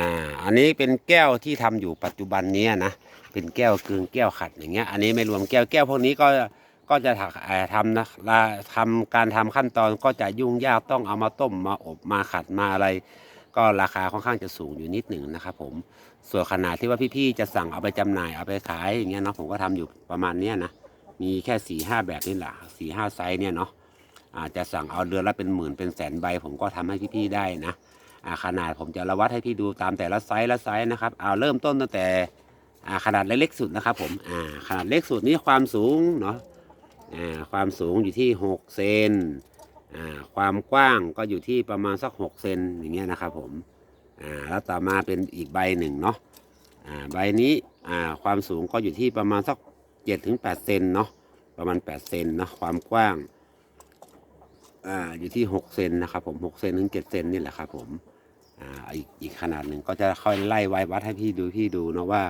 อ่าอันนี้เป็นแก้วที่ทำอยู่ปัจจุบันนี้นะเป็นแก้วกึ่งแก้วขัดอย่างเงี้ยอันนี้ไม่รวมแก้วแก้วพวกนี้ก็ก็จะถักทำนะละทำการทำขั้นตอนก็จะยุ่งยากต้องเอามาต้มมาอบมาขัดมาอะไร ก็ราคาค่อนข้างจะสูงอยู่นิดหนึ่งนะครับผมส่วนขนาดที่ว่าพี่ๆจะสั่งเอาไปจำหน่ายเอาไปขายอย่างเงี้ยเนาะผมก็ทำอยู่ประมาณเนี้ยนะมีแค่สี่ห้าแบบนี่แหละสี่ห้าไซส์เนี่ยเนาะอาจจะสั่งเอาเดือนละเป็นหมื่นเป็นแสนใบ ผมก็ทำให้พี่ๆได้นะ ขนาดผมจะระวัดให้พี่ดูตามแต่ละไซส์ละไซส์นะครับเอาเริ่มต้นตั้งแต่ขนาดเล็กสุดนะครับผมขนาดเล็กสุดนี้ความสูงเนาะความสูงอยู่ที่หกเซนความกว้างก็อยู่ที่ประมาณสักหกเซนอย่างเงี้ยนะครับผมแล้วต่อมาเป็นอีกใบหนึ่งเนาะใบนี้ความสูงก็อยู่ที่ประมาณสักเจ็ดถึงแปดเซนเนาะประมาณ 8 เซนเนาะความกว้างออยู่ที่ 6 เซนนะครับผม 6 เซนถึง 7 เซนนี่แหละครับผม อีกอีกขนาดหนึ่งก็จะค่อยไล่ไว้วัดให้พี่ดูพี่ดูเนาะว่า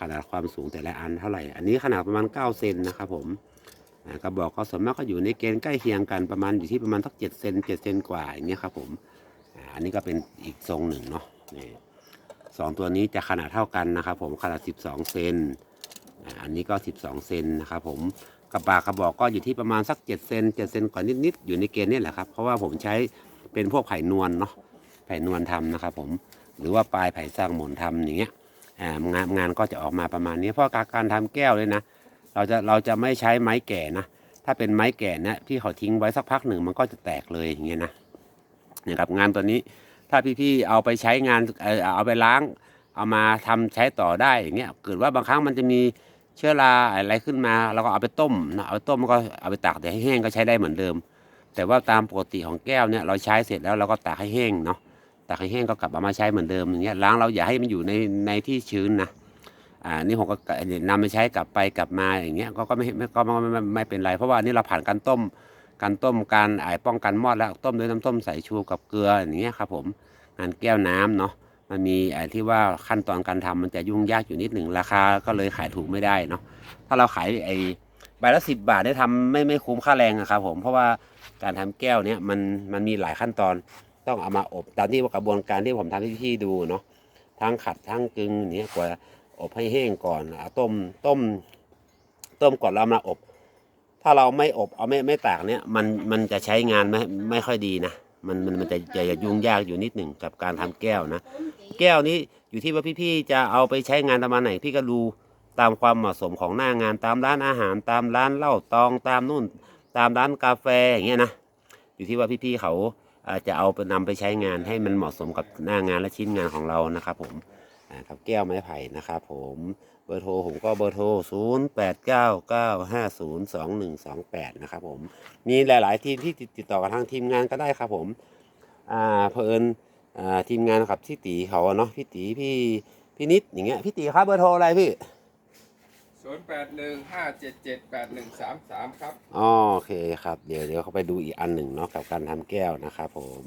ขนาดความสูงแต่ละอันเท่าไหร่ อันนี้ขนาดประมาณ 9 เซนนะครับผมกระบอกก็ส่วนมากก็อยู่ในเกณฑ์ใกล้เคียงกันประมาณอยู่ที่ประมาณสัก7เซน7เซนกว่าอย่างเงี้ยครับผมอันนี้ก็เป็นอีกทรงหนึ่งเนาะนี่สองตัวนี้จะขนาดเท่ากันนะครับผมขนาด 12 เซนอันนี้ก็ 12 เซนนะครับผมกระปากกระบอกก็อยู่ที่ประมาณสักเจ็ดเซนเจ็ดเซนกว่านิดๆอยู่ในเกณฑ์นี่แหละครับเพราะว่าผมใช้เป็นพวกไผ่นวลเนาะ ผ่นวลทำนะครับผมหรือว่าปลายไผ่สร้างหมนทำอย่างเงี้ยงานงานก็จะออกมาประมาณนี้เพราะการการทำแก้วเลยนะ เราจะเราจะไม่ใช้ไม้แก่นะ ถ้าเป็นไม้แก่เนี่ยที่เขาทิ้งไว้สักพักหนึ่งมันก็จะแตกเลยอย่างเงี้ยนะเนี่ยครับงานตัวนี้ถ้าพี่ๆเอาไปใช้งานเออเอาไปล้าง เอามาทำใช้ต่อได้อย่างเงี้ยเกิดว่าบางครั้งมันจะมีเชื้อราอะไรขึ้นมาเราก็เอาไปต้มนะเอาไปต้มก็เอาไปตากแดดให้แห้งก็ใช้ได้เหมือนเดิม แต่ว่าตามปกติของแก้วเนี่ยเราใช้เสร็จแล้วเราก็ตากให้แห้งเนาะ ตากให้แห้งก็กลับเอามาใช้เหมือนเดิมอย่างเงี้ยล้างเราอย่าให้มันอยู่ในในที่ชื้นนะอ่านี่ผมก็นำไปใช้กลับไปกลับมาอย่างเงี้ยก็ก็ไม่ก็ไม่ไม่ไม่ไม่เป็นไรเพราะว่านี่เราผ่านการต้มการต้มการไอป้องกันมอดแล้วต้มด้วยน้ำต้มสายชูกับเกลืออย่างเงี้ยครับผมงานแก้วน้ำเนาะมันมีไอ้ที่ว่าขั้นตอนการทำมันจะยุ่งยากอยู่นิดหนึ่งราคาก็เลยขายถูกไม่ได้เนาะถ้าเราขายไอ้ใบละสิบบาทได้ทำไม่ไม่คุ้มค่าแรงอะครับผมเพราะว่าการทำแก้วเนี่ยมันมันมีหลายขั้นตอน ต้องเอามาอบตามที่ว่ากระบวนการที่ผมทำให้พี่ดูเนาะทั้งขัดทั้งกึงอย่างเนี้ยกว่าอบให้แห้งก่อนเอาต้มต้ม ต้มก่อนแล้วมาอบ ถ้าเราไม่อบเอาไม่ไม่ตากเนี่ยมันมันจะใช้งานไม่ไม่ค่อยดีนะมันมันมันจะจะยุ่งยากอยู่นิดหนึ่งกับการทำแก้วนะ แก้วนี้อยู่ที่ว่าพี่ๆจะเอาไปใช้งานประมาณไหนพี่ก็ดูตามความเหมาะสมของหน้างานตามร้านอาหารตามร้านเหล้าตองตามนู่น ตามร้านกาแฟอย่างเงี้ยนะอยู่ที่ว่าพี่ๆเขา จะเอาไปนำไปใช้งานให้มันเหมาะสมกับหน้างานและชิ้นงานของเรานะครับ ผมครับแก้วไม้ไผ่นะครับผมเบอร์โทรผมก็เบอร์โทร 0 8 9 9 5 0 2 1 2 8 นะครับผม มีหลาย ๆ ทีมที่ติดต่อกับทางทีมงานก็ได้ครับผมอ่าเพอิญอ่าทีมงานกับพี่ตีเขาเนาะพี่ตีพี่พี่นิดอย่างเงี้ยพี่ตีครับเบอร์โทรอะไรพี่ ศูนย์แปดหนึ่งห้าเจ็ดเจ็ดแปดหนึ่งสามสามครับ อ๋อโอเคครับ เดี๋ยวเดี๋ยวเขาไปดูอีกอันหนึ่งเนาะกับการทำแก้วนะครับผม